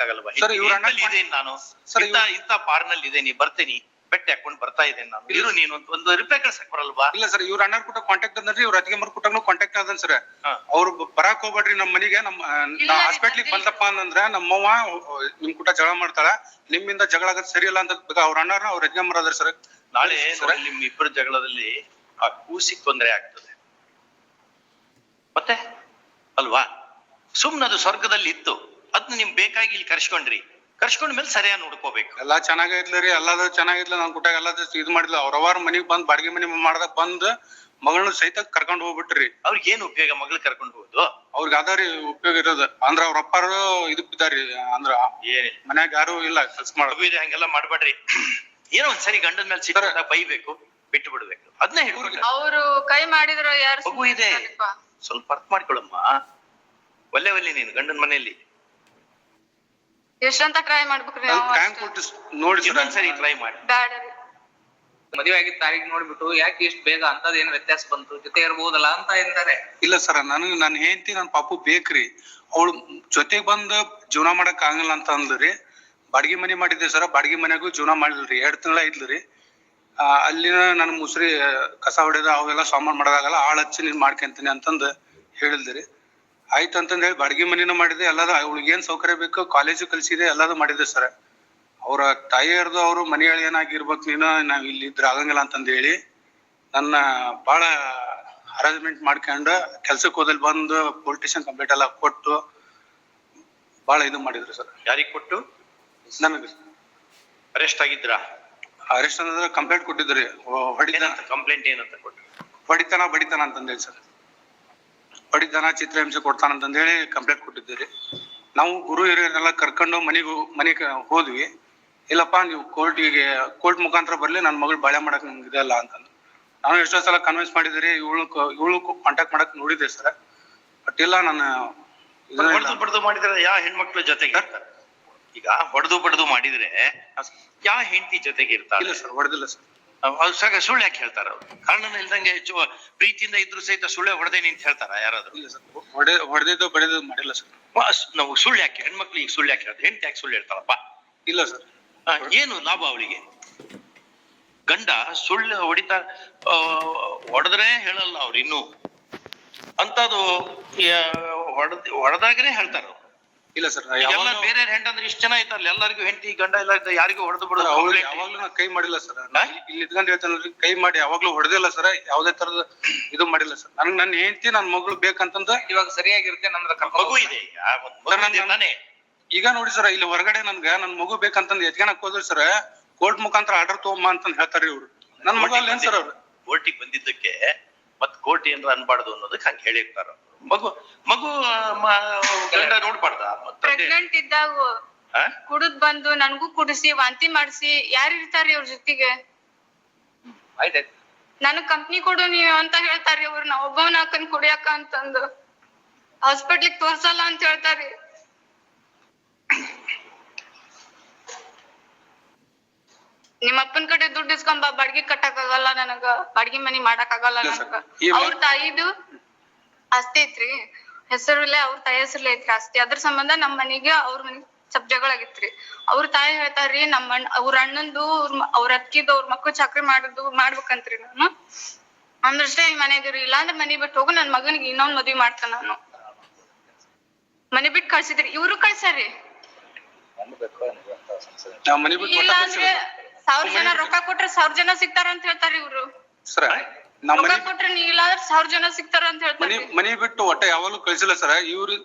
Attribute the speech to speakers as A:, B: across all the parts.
A: ಮಾಡಕ್ಕಾಗಲ್ವಾ
B: ಅಣ್ಣ-
A: ಇದೇನ್ ನಾನು? ಇಂತ ಇಂತ ಬಾರ್ನಲ್ಲಿ ಇದೇನಿ ಬರ್ತೀನಿ. ಬೆಟ್ಟ ಹಾಕೊಂಡ್ ಬರ್ತಾ ಇದ್ದೇನೆ ನಾನು. ಇರು ನೀನು ಒಂದ್- ರಿಪೇರ್ ಕಳ್ಸಕ್ ಬರಲ್ವಾ?
B: ಇಲ್ಲ ಸರ್ ಇವ್ರ ಅಣ್ಣರ್ ಕೂಟ ಕಾಂಟ್ಯಾಕ್ಟ್ ಅಂದ್ರೆ ಇವ್ರ ಅಜ್ಜಿಗೆ ಮರ್ ಕೂಟನು ಕಾಂಟ್ಯಾಕ್ಟ್ ಅದನ್ ಸರ್. ಅವ್ರು ಬರಾಕ್ ಹೋಗ್ಬೇಡ್ರಿ ನಮ್ ಮನೆಗೆ
C: ನಮ್ಮ
B: ಹಾಸ್ಪಿಟ್ಲಿಗೆ. ಬಂದಪ್ಪ ಅಂತಂದ್ರ ನಮ್ಮವ್ವ ನಿಮ್ ಕೂಟ ಜಗಳ ಮಾಡ್ತಾಳ. ನಿಮ್ಮಿಂದ ಜಗಳ ಆಗದ್ ಸರಿ ಇಲ್ಲ ಅಂತ ಅವ್ರ ಅಣ್ಣಾರ ಅವ್ರ ಅಜ್ಜಿ ಮರ ಅದ್ರ ಸರ್.
A: ನಾಳೆ ನಿಮ್ ಇಬ್ಬರ ಜಗಳದಲ್ಲಿ ಆ ಕೂಸಿಗೆ ತೊಂದರೆ ಆಗ್ತದೆ. ಮತ್ತೆ? ಅಲ್ವಾ? ಸುಮ್ನದು ಅದು ಸ್ವರ್ಗದಲ್ಲಿ ಇತ್ತು. ಅದ್ನ ನಿಮ್ ಬೇಕಾಗಿ ಇಲ್ಲಿ ಕರ್ಸ್ಕೊಂಡ್ರಿ. ಕರ್ಸ್ಕೊಂಡ್ ಮೇಲೆ ಸರಿಯಾಗಿ ನೋಡ್ಕೋಬೇಕು.
B: ಎಲ್ಲಾ ಚೆನ್ನಾಗೈತ್ಲ ರೀ ಎಲ್ಲಾದ್ರು ಚೆನ್ನಾಗೈತ್ಲ ನನ್ ಕುಟ್ಟಾಗ ಎಲ್ಲಾದ್ರು ಇದ್ ಮಾಡಿದ್ಲ ಅವ್ರವ್ರ ಮನಿಗ್ ಬಂದ್ ಬಾಡಿಗೆ ಮನಿ ಮಾಡದ ಬಂದ್ ಮಗಳನ್ನ ಸಹಿತ ಕರ್ಕೊಂಡ್ ಹೋಗ್ಬಿಟ್ರಿ.
A: ಅವ್ರಿಗೆ ಏನ್ ಉಪಯೋಗ ಮಗಳು ಕರ್ಕೊಂಡು ಹೋಗುದು?
B: ಅವ್ರಿಗೆ ಅದಾರಿ ಉಪಯೋಗ ಇರೋದು. ಅಂದ್ರ ಅವ್ರ ಅಪ್ಪಾರು ಇದಕ್ ಬಿದ್ದಾರಿ ಅಂದ್ರ ಮನ್ಯಾಗ ಯಾರು ಇಲ್ಲ ಕೆಲ್ಸ ಮಾಡೋದು
A: ಇದೆ ಹಂಗೆಲ್ಲ ಮಾಡ್ಬೇಡ್ರಿ. ಏನೋ ಒಂದ್ಸರಿ ಗಂಡನ ಮೇಲೆ ಸಿಕ್ಕ ಬೈಬೇಕು ಬಿಟ್ಟು ಬಿಡ್ಬೇಕು. ಅದನ್ನೇ ಹೇಳ್ಬಿಡ್ರಿ
C: ಅವರು ಕೈ ಮಾಡಿದ್ರು ಯಾರು
A: ಮಗು ಇದೆ. ಸ್ವಲ್ಪ ಅರ್ಥ ಮಾಡ್ಕೊಳಮ್ಮ. ಒಲ್ಲೆ ಒಲ್ಲೆ ನೀನು ಗಂಡನ ಮನೆಯಲ್ಲಿ.
C: ಎಷ್ಟಂತ ಟ್ರೈ ಮಾಡ್ಬೇಕ್ರಿ ನಾವು
B: ಟೈಮ್ ಕೊಟ್ಟು ನೋಡಿ ಸರ್
A: ಇನ್ನೊಂದ್ಸರಿ ಟ್ರೈ ಮಾಡಿ.
C: ಬ್ಯಾಡ ರೀ.
D: ಮದುವೆ ಆಗಿದ್ ತಾರೀಖ್ ನೋಡ್ಬಿಟ್ಟು ಯಾಕೆ ಇಷ್ಟು ಬೇಗ ಅಂತದ್ ಏನ್ ವ್ಯತ್ಯಾಸ ಬಂತು? ಜೊತೆ ಇರ್ಬೋದಲ್ಲ ಅಂತ ಎಂದರೆ.
B: ಇಲ್ಲ ಸರ್ ನನಗ್ ನನ್ನ ಹೆಂಡತಿ ನನ್ನ ಪಾಪು ಬೇಕ್ರಿ. ಅವಳು ಜೊತೆಗ್ ಬಂದು ಜೀವನ ಮಾಡಕ್ ಆಗಲ್ಲ ಅಂತ ಅಂದ್ರಿ ಬಾಡಿಗೆ ಮನೆ ಮಾಡಿದ್ದೆ ಸರ್ ಬಾಡಿಗೆ ಮನೆಗೂ ಜೀವನ ಮಾಡಿಲ್ರಿ ಎರಡ್ ತಿಂಗಳ ಐತ್ಲ್ರಿ ಆ, ಅಲ್ಲಿನ ನನ್ ಮುಸ್ರಿ ಕಸ ಹೊಡೆದ ಅವೆಲ್ಲ ಸಾಮಾನ್ ಮಾಡೋದಾಗಲ್ಲ ಆಳ್ ಹಚ್ಚಿ ನೀನ್ ಮಾಡ್ಕೊಂತೀನಿ ಅಂತಂದ್ ಹೇಳಿದ್ರಿ ಆಯ್ತು ಅಂತಂದ ಹೇಳಿ ಬಾಡಿಗೆ ಮನಿನೂ ಮಾಡಿದೆ ಎಲ್ಲದ ಅವ್ಳಿಗೆ ಏನ್ ಸೌಕರ್ಯ ಬೇಕು ಕಾಲೇಜು ಕಲ್ಸಿದೆ ಎಲ್ಲದು ಮಾಡಿದೆ ಸರ್. ಅವ್ರ ತಾಯಿಯರ್ದು ಅವ್ರು ಮನೆ ಏನಾಗಿರ್ಬೇಕು ನೀನು ನಾವ್ ಇಲ್ಲಿ ಇದ್ರ ಆಗಂಗಿಲ್ಲ ಅಂತಂದ ಹೇಳಿ ನನ್ನ ಬಹಳ ಅರೇಂಜ್ಮೆಂಟ್ ಮಾಡ್ಕೊಂಡು ಕೆಲ್ಸಕ್ಕೆ ಹೋದಲ್ಲಿ ಬಂದು ಪೊಲಿಟಿಷಿಯನ್ ಕಂಪ್ಲೀಟ್ ಎಲ್ಲ ಕೊಟ್ಟು ಬಹಳ ಇದು ಮಾಡಿದ್ರು ಸರ್.
A: ಯಾರಿಗ್ ಕೊಟ್ಟು?
B: ನನಗೆ
A: ಅರೆಸ್ಟ್ ಆಗಿದ್ರ?
B: ಅರೆಸ್ಟ್ ಅಂದ್ರೆ ಕಂಪ್ಲೇಂಟ್ ಕೊಟ್ಟಿದ್ರಿ ಹೊಡಿತನ.
A: ಏನಂತ ಕಂಪ್ಲೇಂಟ್ ಏನಂತ ಕೊಟ್ಟು?
B: ಹೊಡಿತನ ಬಡಿತನ ಅಂತಂದೇಳಿ ಸರ್. ಹೊಡಿತನ ಚಿತ್ರಹಿಂಸೆ ಕೊಡ್ತಾನ ಹೇಳಿ ಕಂಪ್ಲೇಂಟ್ ಕೊಟ್ಟಿದ್ದೀರಿ. ನಾವು ಗುರು ಹಿರಿಯರನ್ನೆಲ್ಲ ಕರ್ಕೊಂಡು ಮನೆಗೆ ಮನೆಗೆ ಹೋದ್ವಿ. ಇಲ್ಲಪ್ಪ ನೀವು ಕೋರ್ಟಿಗೆ ಕೋರ್ಟ್ ಮುಖಾಂತರ ಬರ್ಲಿ ನನ್ನ ಮಗಳು ಬಾಳೆ ಮಾಡಕ್ ನಂಗೆ ಇದೆಲ್ಲ ಅಂತಂದು. ನಾನು ಎಷ್ಟೋ ಸಲ ಕನ್ವಿನ್ಸ್ ಮಾಡಿದಿರಿ ಇವಳು ಇವಳು ಕಾಂಟ್ಯಾಕ್ಟ್ ಮಾಡಕ್ ನೋಡಿದೆ ಸರ್. ಬಟ್ ಇಲ್ಲ ನಾನು ಇಲ್ಲ.
A: ಹೊಡೆದು ಬಡ್ದು ಮಾಡಿದ್ರೆ ಯಾವ ಹೆಣ್ಮಕ್ಳು ಜೊತೆಗೆ ಈಗ ಹೊಡೆದು ಬಡ್ದು ಮಾಡಿದ್ರೆ ಯಾವ ಹೆಂಡತಿ ಜೊತೆಗೆ
B: ಇಲ್ಲ
A: ಇರ್ತಾರೆ
B: ಸರ್ ಹೊಡೆದಿಲ್ಲ ಸರ್.
A: ಅವ್ರು ಸಾಗ ಸುಳ್ಳು ಯಾಕೆ ಹೇಳ್ತಾರ ಅವ್ರು? ಕಾರಣನ ಇಲ್ದಂಗೆ ಹೆಚ್ಚು ಪ್ರೀತಿಯಿಂದ ಇದ್ರು ಸಹಿತ ಸುಳ್ಳೆ ಹೊಡೆದೇನಿ ಅಂತ ಹೇಳ್ತಾರ ಯಾರಾದ್ರು?
B: ಇಲ್ಲ ಸರ್ ಹೊಡೆ ಹೊಡೆದಿದ್ದು ಬಡಿದ್ದು ಮಾಡಿಲ್ಲ ಸರ್.
A: ನಾವು ಸುಳ್ಳು ಯಾಕೆ? ಹೆಣ್ಮಕ್ಳಿಗೆ ಸುಳ್ಳು ಯಾಕೆ ಹೇಳ್ತಾರೆ ಹೆಂಡತಿ ಯಾಕೆ ಸುಳ್ಳು ಹೇಳ್ತಾರಪ್ಪ
B: ಇಲ್ಲ ಸರ್.
A: ಆ, ಏನು ಲಾಭ ಅವಳಿಗೆ? ಗಂಡ ಸುಳ್ಳು ಹೊಡಿತಾ ಹೊಡೆದ್ರೆ ಹೇಳಲ್ಲ ಅವ್ರು ಇನ್ನು. ಅಂತದು ಹೊಡೆದ ಹೊಡೆದಾಗನೇ ಹೇಳ್ತಾರ ಅವ್ರು.
B: ಇಲ್ಲ ಸರ್
A: ಎಲ್ಲ ಬೇರೆ ಹೆಂಡಂದ್ರೆ ಇಷ್ಟ ಜನ ಐತಲ್ಲ ಎಲ್ಲರಿಗೂ ಹೆಂಡತಿ ಗಂಡ ಎಲ್ಲ ಯಾರಿಗೂ ಹೊಡೆದು ಬಿಡೋದು.
B: ಯಾವಾಗ್ಲೂ ನಾ ಕೈ ಮಾಡಿಲ್ಲ ಸರ್? ಇಲ್ಲಿ ಇದ್ಕೊಂಡು ಹೇಳ್ತಾನಲ್ರಿ ಕೈ ಮಾಡಿ ಯಾವಾಗ್ಲೂ ಹೊಡೆದಿಲ್ಲ ಸರ್ ಯಾವ್ದೇ ತರದ ಇದು ಮಾಡಿಲ್ಲ ಸರ್. ನನ್ ನನ್ನ ಹೆಂಡತಿ ನನ್ ಮಗಳು ಬೇಕಂತಂದ
D: ಇವಾಗ ಸರಿಯಾಗಿರುತ್ತೆ ನನ್ನ
A: ಮಗು ಇದೆ ಈಗ. ಒಂದ್ ಮಗು
B: ಈಗ ನೋಡಿ ಸರ್ ಇಲ್ಲಿ ಹೊರಗಡೆ ನನ್ಗ ನನ್ ಮಗು ಬೇಕಂತಂದ್ ಎತ್ಕೊಳಕ್ ಹೋದ್ರಿ ಸರ್ ಕೋರ್ಟ್ ಮುಖಾಂತರ ಆರ್ಡರ್ ತಗೊಂಬ ಅಂತ ಹೇಳ್ತಾರಿ ಇವ್ರು. ನನ್ ಮಗ ಸರ್ ಅವ್ರು?
A: ಕೋರ್ಟಿಗೆ ಬಂದಿದ್ದಕ್ಕೆ ಮತ್ ಕೋರ್ಟ್ ಏನ್ರ ಅನ್ಬಾರ್ದು ಅನ್ನೋದಕ್ಕೆ ಹಂಗೆ ಹೇಳಿರ್ತಾರ ಮಗು ಮಗು ಗಂಡ ನೋಡ್ಬಾರ್ದ?
C: ಪ್ರೆಗ್ನೆಂಟ್ ಇದ್ದಾಗ? ಕುಡಿದ್ ಬಂದು ನನಗೂ ಕುಡಿಸಿ ವಾಂತಿ ಮಾಡಿಸಿ ಯಾರು ಇರ್ತಾರ್ರಿ ಅವ್ರ ಜೊತೆಗೆ?
D: ಆಯ್ತಾಯ್ತು.
C: ನನಗ್ ಕಂಪ್ನಿ ಕೊಡು ನೀವು ಅಂತ ಹೇಳ್ತಾರ್ರಿ ಅವ್ರು ನಾ ಒಬ್ಬವನ ಹಾಕನ್ ಕುಡಿಯಾಕ ಅಂತಂದು. ಹಾಸ್ಪಿಟ್ಲಿಗೆ ತೋರ್ಸಲ್ಲ ಅಂತ ಹೇಳ್ತಾರಿ. ನಿಮ್ಮ ಅಪ್ಪನ ಕಡೆ ದುಡ್ಡು ಇಸ್ಕೊಂಬ ಬಾಡ್ಗಿ ಕಟ್ಟಕ್ ಆಗಲ್ಲ ನನಗ. ಬಾಡ್ಗಿ ಮನಿ ಮಾಡಕ್ ಆಗಲ್ಲ. ನನಗ. ಅವ್ರ ತಾಯಿದು ಆಸ್ತಿ ಐತ್ರಿ. ಹೆಸರುಲೆ ಅವ್ರ ತಾಯಿ ಹೆಸರುಲೆ ಐತ್ರಿ ಆಸ್ತಿ. ಅದ್ರ ಸಂಬಂಧ ನಮ್ ಮನಿಗೆ ಅವ್ರ ಮನಿಗ್ ಸ್ವಲ್ಪ ಅವ್ರ ತಾಯಿ ಹೇಳ್ತಾರ್ರಿ ನಮ್ಮ ಅಣ್ಣ ಅವ್ರ ಅಣ್ಣಂದು ಅವ್ರ ಅತ್ತಿದು ಅವ್ರ ಅಕ್ಕಿದು ಅವ್ರ ಮಕ್ಕಳು ಚಾಕ್ರಿ ಮಾಡುದು ಮಾಡ್ಬೇಕಂತ್ರಿ ನಾನು. ಅಂದ್ರಷ್ಟೇ ಈ ಮನೆ ಇದೀರಿ ಇಲ್ಲಾಂದ್ರೆ ಮನಿ ಬಿಟ್ಟು ಹೋಗು ನನ್ ಮಗನಿಗೆ ಇನ್ನೊಂದ್ ಮದ್ವಿ ಮಾಡ್ತಾನ ನಾನು. ಮನೆ ಬಿಟ್ಟು ಕಳ್ಸಿದ್ರಿ. ಇವ್ರು ಕಳ್ಸಾರಿ
B: ನಾವ್
C: ಸಾವಿರ ಜನ ರೊಕ್ಕ ಕೊಟ್ರೆ ಸಾವಿರ ಜನ ಸಿಗ್ತಾರ ಅಂತ ಹೇಳ್ತಾರ ಇವ್ರು.
B: ಸರ್ ನಾವ್
C: ರೊಕ್ಕ
B: ಮನಿ
C: ಕೊಟ್ರೆ ನೀ ಇಲ್ಲ ಅಂದ್ರೆ ಸಾವಿರ ಜನ ಸಿಗ್ತಾರ ಅಂತ
B: ಮನಿ
C: ಹೇಳ್ತಾರಿ
B: ಮನಿ ಬಿಟ್ಟು ಒಟ್ಟ ಯಾವಾಗ್ಲೂ ಕಳ್ಸಿಲ್ಲ ಸರ್ ಇವ್ರು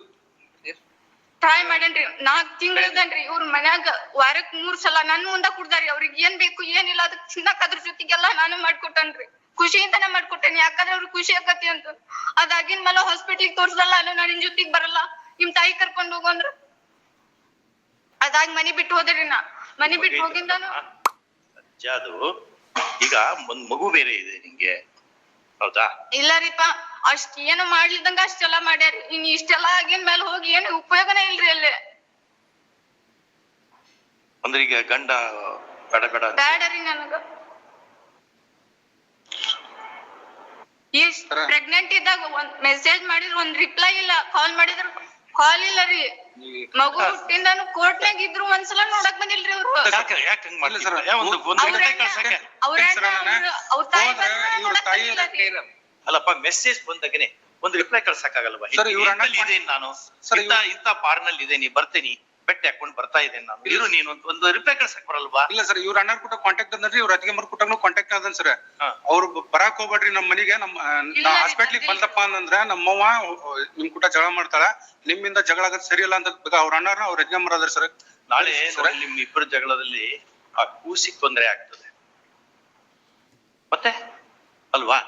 C: ಟ್ರೈ ಮಾಡೇನ್ರಿ ನಾಕ್ ತಿಂಗಳದನ್ರಿ ಇವ್ರ ಮನ್ಯಾಗ ವಾರಕ್ ಮೂರ್ ಸಲ ನನ್ ಮುಂದ ಕುಡ್ದಾರಿ ಅವ್ರಿಗೆ ಏನ್ ಬೇಕು ಏನಿಲ್ಲ ಅದಕ್ ತಿನ್ನಕ್ ಅದ್ರ ಜೊತೆಗೆಲ್ಲ ನಾನು ಮಾಡ್ಕೊಟ್ಟನ್ರಿ. ಖುಷಿಯಿಂದನೇ ಮಾಡ್ಕೊಟ್ಟೇನಿ ಯಾಕಂದ್ರೆ ಅವ್ರಿಗೆ ಖುಷಿ ಆಗತಿ ಅಂತ. ಅದಾಗಿನ ಮೇಲೆ ಹಾಸ್ಪಿಟ್ಲಿಗೆ ತೋರ್ಸಲ್ಲ ನಾನು ನಿನ್ ಜೊತೆಗ್ ಬರಲ್ಲ. ನಿಮ್ ತಾಯಿ ಕರ್ಕೊಂಡ್ ಹೋಗು ಅಂದ್ರ. ಅದಾಗ್ ಮನಿ ಬಿಟ್ಟು ಹೋದ್ರಿ ನಾ. ಮನಿ ಬಿಟ್ಟು ಹೋಗಿಂದಾನು
A: ಅಜ್ಜ ಅದು? ಈಗ ಒಂದ್ ಮಗು ಬೇರೆ ಇದೆ ನಿಂಗೆ. ಹೌದಾ?
C: ಇಲ್ಲ ರೀಪ ಅಷ್ಟ್ ಏನು ಮಾಡ್ಲಿದಂಗ ಅಷ್ಟೆಲ್ಲ ಮಾಡ್ಯಾರಿ. ಇನ್ ಇಷ್ಟೆಲ್ಲ ಆಗಿನ ಮೇಲೆ ಹೋಗಿ ಏನು ಉಪಯೋಗನೇ ಇಲ್ರಿ ಅಲ್ಲಿ.
A: ಅಂದ್ರೆ ಈಗ ಗಂಡ ಬೇಡ ಬೇಡ ಅಂತ?
C: ಬ್ಯಾಡರಿ ನನಗ.
B: ಈ.
C: ಪ್ರೆಗ್ನೆಂಟ್ ಇದ್ದಾಗ ಒಂದ್ ಮೆಸೇಜ್ ಮಾಡಿದ್ರು ಒಂದ್ ರಿಪ್ಲೈ ಇಲ್ಲ. ಕಾಲ್ ಮಾಡಿದ್ರ. ಕಾಲ್ ಇಲ್ಲ ರೀ ಮಗು ಹುಟ್ಟಿಂದಾನು ಕೋರ್ಟ್ನಾಗ ಇದ್ರು ಒಂದ್ಸಲ ನೋಡಕ್ ಬಂದಿಲ್ರಿ ಅವ್ರು
A: ಯಾಕೆ ಯಾಕೆ ಹಂಗ್
B: ಇಲ್ಲ sir.
A: ಮಾಡ್ತೀರಾ? ಒಂದು ಒಂದು
C: ಅವ್ರ
A: ರಿಪ್ಲೈ ಕಳ್ಸಕ್ಕೆ
C: ಅವ್ರ ಅವ್ರ ತಾಯಿ ಬಂದ್ರು
B: ಇವ್ರ
C: ನೋಡಕ್
B: ತಾಯಿ
C: ಬಂದಿಲ್ಲ ರೀ.
A: ಅಲ್ಲಪ್ಪ ಮೆಸೇಜ್ ಬಂದಾಗನೆ ಒಂದು ರಿಪ್ಲೈ ಕಳ್ಸಕ್ಕಾಗಲ್ವಾ
B: ಆಗಲ್ಲ ಇವ್ರ ಅಣ್ಣ
A: ಇದೇನ್ ನಾನು ಇಂತ ಬಾರ್ನಲ್ಲಿ ಇದೇನಿ ಬರ್ತೀನಿ ಬೆಟ್ಟ ಹಾಕೊಂಡು ಬರ್ತಾ ಇದ್ದೀನಿ ನಾನು. ಇರು ನೀನು ಒಂದು- ಒಂದು ರಿಪ್ಲೈ ಕಳ್ಸಕ್ ಬರಲ್ವಾ?
B: ಇಲ್ಲ ಸರ್ ಇವ್ರ ಅಣ್ಣರ್ ಕೂಡ ಕಾಂಟ್ಯಾಕ್ಟ್ ಅದ್ರಿ ಇವ್ರ ಅತ್ತಿಗೆ ಮರ್ ಕೂಟನು ಕಾಂಟ್ಯಾಕ್ಟ್ ಅದನ್ ಸರ್. ಅವ್ರು ಬರಕ್ ಹೋಗ್ಬೇಡ್ರಿ ನಮ್ಮ ಮನೆಗೆ ನಮ್
C: ಇಲ್ಲ,
B: ಹಾಸ್ಪಿಟ್ಲಿಗೆ. ಬಂದಪ್ಪ ಅಂತಂದ್ರ ನಮ್ಮವ್ವ ನಿಮ್ ಕೂಟ ಜಗಳ ಮಾಡ್ತಾಳ. ನಿಮ್ಮಿಂದ ಜಗಳ ಆಗದ್ ಸರಿ ಇಲ್ಲ ಅಂತ ಅವ್ರ ಅಣ್ಣರ ಅವ್ರ ಅಜ್ಜ ಮರ ಅದ್ರ ಸರ್.
A: ನಾಳೆ ಸರ್ ನಿಮ್ ಇಬ್ಬರ ಜಗಳದಲ್ಲಿ ಆ ಕೂಸಿಗೆ ತೊಂದರೆ ಆಗ್ತದೆ. ಮತ್ತೆ? ಅಲ್ವಾ?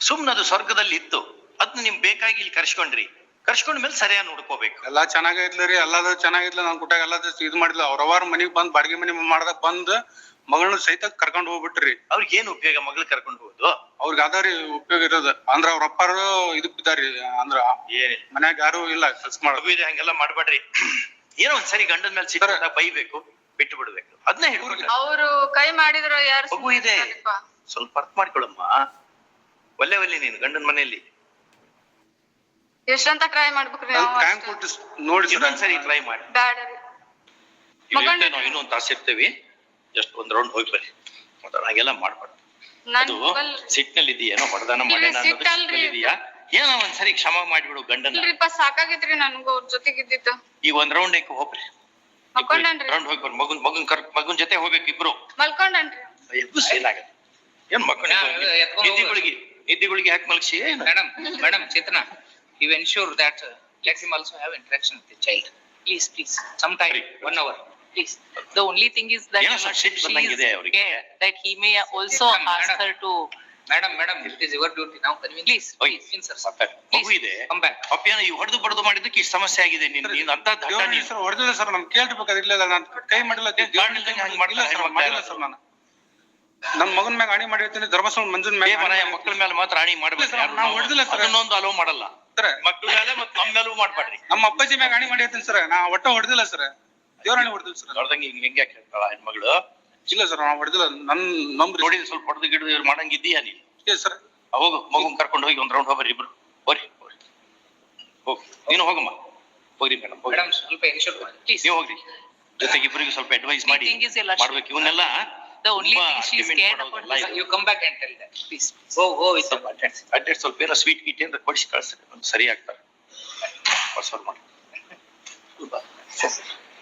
A: ಸುಮ್ನದು ಅದು ಸ್ವರ್ಗದಲ್ಲಿ ಇತ್ತು. ಅದನ್ನ ನಿಮ್ ಬೇಕಾಗಿ ಇಲ್ಲಿ ಕರ್ಸ್ಕೊಂಡ್ರಿ. ಕರ್ಸ್ಕೊಂಡ್ ಮೇಲೆ ಸರಿಯಾಗಿ ನೋಡ್ಕೋಬೇಕು.
B: ಎಲ್ಲಾ ಚೆನ್ನಾಗೈತ್ಲ ರೀ ಎಲ್ಲಾದ್ರು ಚೆನ್ನಾಗಿದ್ಲ ನನ್ ಕುಟ್ಟಾಗ ಎಲ್ಲಾದ್ರು ಇದ್ ಮಾಡಿದ್ಲ ಅವ್ರವ್ರ ಮನಿಗ್ ಬಂದ್ ಬಾಡಿಗೆ ಮನೆ ಮಾಡ್ದಾಗ ಬಂದ್ ಮಗಳನ್ನ ಸಹಿತ ಕರ್ಕೊಂಡ್ ಹೋಗ್ಬಿಟ್ರಿ.
A: ಅವ್ರಿಗೆ ಏನ್ ಉಪಯೋಗ ಮಗಳು ಕರ್ಕೊಂಡು ಹೋಗುದು?
B: ಅವ್ರಿಗೆ ಅದಾರಿ ಉಪಯೋಗ ಇರೋದು ಅಂದ್ರ ಅವ್ರ ಅಪ್ಪಾರು ಇದಕ್ ಬಿದ್ದಾರಿ ಅಂದ್ರ
A: ಏನಿಲ್ಲ
B: ಮನ್ಯಾಗ ಯಾರು ಇಲ್ಲ ಕೆಲ್ಸ ಮಾಡೋದು
A: ಇದೆ ಹಂಗೆಲ್ಲ ಮಾಡ್ಬೇಡ್ರಿ ಏನೋ ಒಂದ್ಸರಿ ಗಂಡನ ಮೇಲೆ ಸಿಕ್ಕ ಬೈಬೇಕು ಬಿಟ್ಟು ಬಿಡ್ಬೇಕು. ಅದನ್ನೇ ಹೇಳ್ಬಿಡ್ರಿ
C: ಅವರು ಕೈ ಮಾಡಿದ್ರು ಯಾರು
A: ಮಗು ಇದೆ. ಸ್ವಲ್ಪ ಅರ್ಥ ಮಾಡ್ಕೊಳಮ್ಮ. ಒಲ್ಲೆ ಒಲ್ಲೆ ನೀನು ಗಂಡನ ಮನೆಯಲ್ಲಿ.
C: ಎಷ್ಟಂತ ಟ್ರೈ ಮಾಡ್ಬೇಕ್ರಿ ನಾವು
B: ಟೈಮ್
C: ಅಷ್ಟೇ.
B: ಕೊಟ್ಟು ನೋಡಿ ಸರ್.
A: ಇನ್ನೊಂದ್ಸರಿ ಟ್ರೈ ಮಾಡಿ.
C: ಬ್ಯಾಡ ರೀ.
A: ಇಲ್ಲಿ ನಾವು ಇನ್ನೊಂದ್ ತಾಸು ಇರ್ತೇವಿ. ಜಸ್ಟ್ ಒಂದ್ ರೌಂಡ್ ಹೋಗಿ ಬರ್ರಿ. ಮತ್ತೆ ಹಾಗೆಲ್ಲ ಮಾಡ್ಬಾರ್ದು.
C: ನಾನು
A: ಅದು
C: ಮೊಬೈಲ್
A: ಸಿಟ್ನಲ್ಲಿ ಇದೆಯೇನೋ ಹೊಡೆದಾನ
C: ಇಲ್ರಿ,
A: ಮಾಡ್ಯಾನ ಅನ್ನೋದು
C: ಸಿಟ್ಟಲ್ರಿ.
A: ಸಿಟ್ನಲ್ಲಿ ಇದೆಯಾ ಏನೋ ಒಂದ್ಸರಿ ಕ್ಷಮ ಮಾಡ್ಬಿಡು ಗಂಡನ.
C: ಇಲ್ರಿಪ್ಪ ಸಾಕಾಗಿತ್ರಿ ನನ್ಗೂ ಅವ್ರ ಜೊತೆಗೆ ಇದ್ದಿತ್ತು
A: ಈಗ ಒಂದ್ ರೌಂಡ್ ಏಕೆ ಹೋಗ್ರಿ.
C: ಮಲ್ಕೊಂಡನ್ರಿ.
A: ರೌಂಡ್ ಹೋಗಿ ಬರ್ರಿ. ಮಗನ್ ಮಗನ್ ಕರ್ ಮಗನ್ ಜೊತೆ ಹೋಗ್ಬೇಕು ಇಬ್ರು.
C: ಮಲ್ಕೊಂಡನ್ರಿ.
A: ಎಬ್ಬು ಸೇಲ್ ಆಗತ್ತೆ. ಏನ್ ಮಕ್ಕಳು
D: ಯಾ, ಎತ್ಕೊಂಡ್ ಹೋಗು.
A: ನಿದ್ದಿಗಳಿಗೆ ನಿದ್ದಿಗಳಿಗೆ ಯಾಕೆ ಮಲಗಿಸಿ?
D: Madam madam Chetna, you ensure that uh, let him also have interaction with the child. Please, please, sometime,
A: Sorry.
D: one hour, please.
E: The only thing is that
A: ಏನೋ
E: she
A: ಬಂದಂಗಿದೆ
E: is
A: ಅವ್ರಿಗೆ.
E: scared that he may also
D: Madam,
E: ask
D: madam.
E: her to
D: Madam, madam, it is your duty now, convince.
E: Please,
A: Oy.
E: please.
D: sir.
A: ಸಾಕಾಯ್ತು. Please, ಇದೆ
D: come back.
A: ಅಪ್ಪೇನ ಈ ಹೊಡೆದು ಬಡದು ಮಾಡಿದ್ದಕ್ಕೆ ಇಷ್ಟು ಸಮಸ್ಯೆ ಆಗಿದೆ ನೀನ್ ನೀನ್ ಅಂತ ದಡ್ಡ ನೀನು.
B: ಸರ್ ಹೊಡೆದಿಲ್ಲ ಸರ್ ನಾನು ಕೇಳ್ಬೇಕಾದ್ರೆ ಇಲ್ಲ ನಾನು ಕೈ ಮಾಡಿಲ್ಲ
A: ಏ, ಗಾಡಿ ಇಲ್ದಂಗೆ ಹಂಗ್ ಮಾಡ್ತಾರೆ,
B: ಇಲ್ಲ ಸರ್
A: ಹೆಣ್ಮಕ್ಳು
B: ಮಾಡಿಲ್ಲ
A: ಯಾರಾದ್ರು.
B: ಸರ್ ನಾನು ನನ್ ಮಗನ್ ಮ್ಯಾಗ ಅಣಿ ಮಾಡಿರ್ತೀನಿ ಧರ್ಮಸ್ಥಳ ಮಂಜುನ್
A: ಏ
B: ಮ್ಯಾಗ
A: ಮನೆಯ ಮಕ್ಕಳ ಮೇಲೆ ಮಾತ್ರ ಆಣಿ ಮಾಡ್ಬೇಕು
B: ಸರ್,
A: ಯಾರು
B: ನಾವು ಹೊಡ್ದಿಲ್ಲ ಸರ್.
A: ಅದನ್ನೊಂದು ಅಲೋ ಮಾಡಲ್ಲ
B: ಸರ್.
A: ಮಕ್ಕಳ ಮೇಲೆ ಮತ್ತೆ ನಮ್ಮ ಮೇಲೂ ಮಾಡ್ಬೇಡ್ರಿ.
B: ನಮ್ಮ ಅಪ್ಪಾಜಿ ಮ್ಯಾಗ ಅಣಿ ಮಾಡಿರ್ತೀನಿ ಸರ್. ನಾ ಒಟ್ಟ ಹೊಡೆದಿಲ್ಲ ಸರ್. ದೇವ್ರ ಅಣಿ ಹೊಡೆದಿಲ್ಲ ಸರ್.
A: ನೋಡ್ದಂಗೆ ಹಿಂಗ್ ಹೆಂಗೆ ಹೇಳ್ತಾಳ ಹೆಣ್ಮಗಳು?
B: ಇಲ್ಲ ಸರ್ ನಾ ಹೊಡೆದಿಲ್ಲ. ನನ್ ನಂಬ್ರಿ
A: ನೋಡಿ ಸ್ವಲ್ಪ ಹೊಡೆದು ಗಿಡದು ಮಾಡಂಗಿದ್ದೀಯಾ ನೀನು?
B: ಇಲ್ಲ ಸರ್.
A: ಹೋಗು ಮಗು ಕರ್ಕೊಂಡು ಹೋಗಿ ಒಂದ್ ರೌಂಡ್ ಹೋಗ್ರಿ ಇಬ್ರು. ಹೋಗ್ರಿ ಹೋಗಿ. ನೀನು ಹೋಗಮ್ಮ. ಹೋಗ್ರಿ ಮೇಡಮ್ ಹೋಗಿ
D: Madam, ಸ್ವಲ್ಪ ಎನ್ಶೂರ್ ಮಾಡಿ.
E: Please.
A: ನೀವು ಹೋಗ್ರಿ. ಜೊತೆಗೆ ಇಬ್ಬರಿಗೂ ಸ್ವಲ್ಪ ಅಡ್ವೈಸ್ ಮಾಡಿ. ಮಾಡ್ಬೇಕು. ಇವನ್ನೆಲ್ಲ
E: The only
A: ತುಂಬಾ
E: thing she is scared about
A: ಇದು.
D: You come back and tell that.
E: please.
D: Go, go with the
A: ಅಡ್ಡೆ ಸ್ವಲ್ಪ ಏನೋ ಸ್ವೀಟ್ ಗೀಟ್ ಏನಾರ ಕೊಡಿಸಿ ಕಳ್ಸ್ರಿ ಒಂದ್ ಸರಿ ಆಗ್ತಾರೆ. ಪರ್ಸರ್ ಮಾಡಿ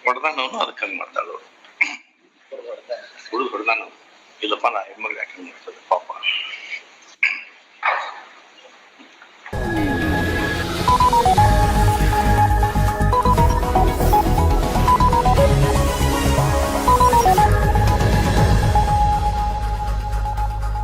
A: ಹೊಡೆದಾನವನು ಅದಕ್ಕೆ ಹಂಗ್ ಮಾಡ್ತಾಳು ಹುಡುಗ ಹೊಡೆದಾನು ಇಲ್ಲಪ್ಪ ನಾ ಹೆಣ್ಮಗ್ಳು ಯಾಕೆ ಹಂಗೆ